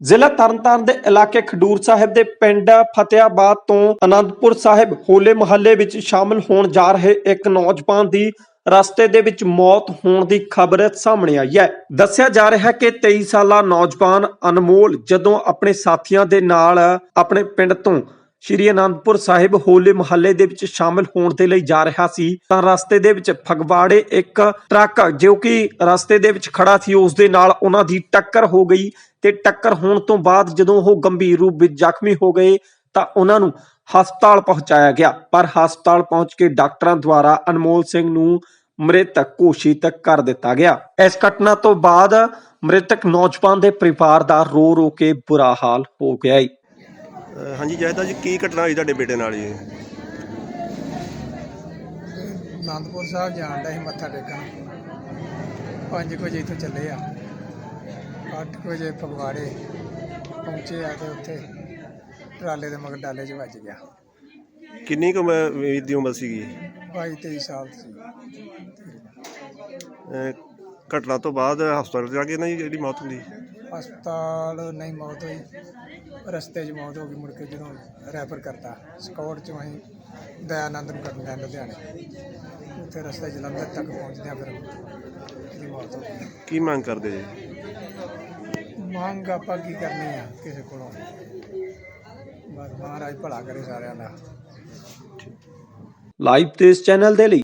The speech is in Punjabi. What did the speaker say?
ਜ਼ਿਲ੍ਹਾ ਤਰਨਤਾਰਨ ਦੇ ਇਲਾਕੇ ਖਡੂਰ ਸਾਹਿਬ ਦੇ ਪਿੰਡ ਫਤਿਆਬਾਦ ਤੋਂ ਅਨੰਦਪੁਰ ਸਾਹਿਬ ਹੋਲੇ ਮਹੱਲੇ ਵਿੱਚ ਸ਼ਾਮਲ ਹੋਣ ਜਾ ਰਹੇ ਇੱਕ ਨੌਜਵਾਨ ਦੀ ਰਸਤੇ ਦੇ ਵਿੱਚ ਮੌਤ ਹੋਣ ਦੀ ਖਬਰ ਸਾਹਮਣੇ ਆਈ ਹੈ। ਦੱਸਿਆ ਜਾ ਰਿਹਾ ਹੈ ਕਿ 23 ਸਾਲਾ ਨੌਜਵਾਨ ਅਨਮੋਲ ਜਦੋਂ ਆਪਣੇ ਸਾਥੀਆਂ ਦੇ ਨਾਲ ਆਪਣੇ ਪਿੰਡ ਤੋਂ ਸ਼੍ਰੀ ਅਨੰਦਪੁਰ ਸਾਹਿਬ ਹੋਲੇ ਮਹੱਲੇ ਦੇ ਵਿੱਚ ਸ਼ਾਮਲ ਹੋਣ ਦੇ ਲਈ ਜਾ ਰਿਹਾ ਸੀ, ਤਾਂ ਰਸਤੇ ਦੇ ਵਿੱਚ ਫਗਵਾੜੇ ਇੱਕ ਟਰੱਕ, ਜੋ ਕਿ ਰਸਤੇ ਦੇ ਵਿੱਚ ਖੜਾ ਸੀ, ਉਸ ਦੇ ਨਾਲ ਉਹਨਾਂ ਦੀ ਟੱਕਰ ਹੋ ਗਈ ਤੇ ਟੱਕਰ ਹੋਣ ਤੋਂ ਬਾਅਦ ਜਦੋਂ ਉਹ ਗੰਭੀਰ ਰੂਪ ਵਿੱਚ ਜ਼ਖਮੀ ਹੋ ਗਏ, ਤਾਂ ਉਹਨਾਂ ਨੂੰ ਹਸਪਤਾਲ ਪਹੁੰਚਾਇਆ ਗਿਆ। ਪਰ ਹਸਪਤਾਲ ਪਹੁੰਚ ਕੇ ਡਾਕਟਰਾਂ ਦੁਆਰਾ ਅਨਮੋਲ ਸਿੰਘ ਨੂੰ ਮ੍ਰਿਤਕ ਘੋਸ਼ਿਤ ਕਰ ਦਿੱਤਾ ਗਿਆ। ਇਸ ਘਟਨਾ ਤੋਂ ਬਾਅਦ ਮ੍ਰਿਤਕ ਨੌਜਵਾਨ ਦੇ ਪਰਿਵਾਰ ਦਾ ਰੋ ਰੋ ਕੇ ਬੁਰਾ ਹਾਲ ਹੋ ਗਿਆ ਈ ਹਾਂਜੀ ਜਾਇਦਾ ਜੀ ਕੀ ਘਟਨਾ ਹੋਈ ਤੁਹਾਡੇ ਬੇਟੇ ਨਾਲ ਜੀ? ਆਨੰਦਪੁਰ ਸਾਹਿਬ ਜਾਣ ਦਾ ਸੀ ਮੱਥਾ ਟੇਕਣ। 5 ਵਜੇ ਇੱਥੋਂ ਚੱਲੇ ਆ। 8 ਵਜੇ ਫਗਵਾੜੇ ਪਹੁੰਚੇ ਆ ਤੇ ਉੱਥੇ ਟਰਾਲੇ ਦੇ ਮਗਰ ਡਾਲੇ 'ਚ ਵੱਜ ਗਿਆ। ਕਿੰਨੀ ਕੁ ਉਮਰ- ਵੀਰ ਦੀ ਉਮਰ ਸੀਗੀ? 22 23 ਸਾਲ ਸੀ। ਅਹ ਘਟਨਾ ਤੋਂ ਬਾਅਦ ਹਸਪਤਾਲ ਜਾ ਕੇ ਨਾ ਜੀ ਜਿਹੜੀ ਮੌਤ ਹੁੰਦੀ? ਹਸਪਤਾਲ ਨਹੀਂ ਮੌਤ ਹੋਈ। ਰਸਤੇ 'ਚ ਮੌਤ ਹੋ ਗਈ ਮੁੜ ਕੇ ਜਦੋਂ ਰੈਫਰ ਕਰਤਾ। ਸਕਾਟ 'ਚੋਂ ਅਸੀਂ ਦਇਆਨੰਦ ਨੂੰ ਕਰਨ ਗਏ ਲੁਧਿਆਣੇ। ਉੱਥੇ ਰਸਤੇ ਜਲੰਧਰ ਤੱਕ ਪਹੁੰਚਦਿਆਂ ਫਿਰ ਇਹਦੀ ਮੌਤ ਹੋ ਗਈ। ਕੀ ਮੰਗ ਕਰਦੇ ਜੀ? ਮੰਗ ਆਪਾਂ ਕੀ ਕਰਨੀ ਆ ਕਿਸੇ ਕੋਲੋਂ? ਬਸ ਮਹਾਰਾਜ ਭਲਾ ਕਰੇ ਸਾਰਿਆਂ ਦਾ। ਲਾਈਵ ਤੇ ਇਸ ਚੈਨਲ ਦੇ ਲਈ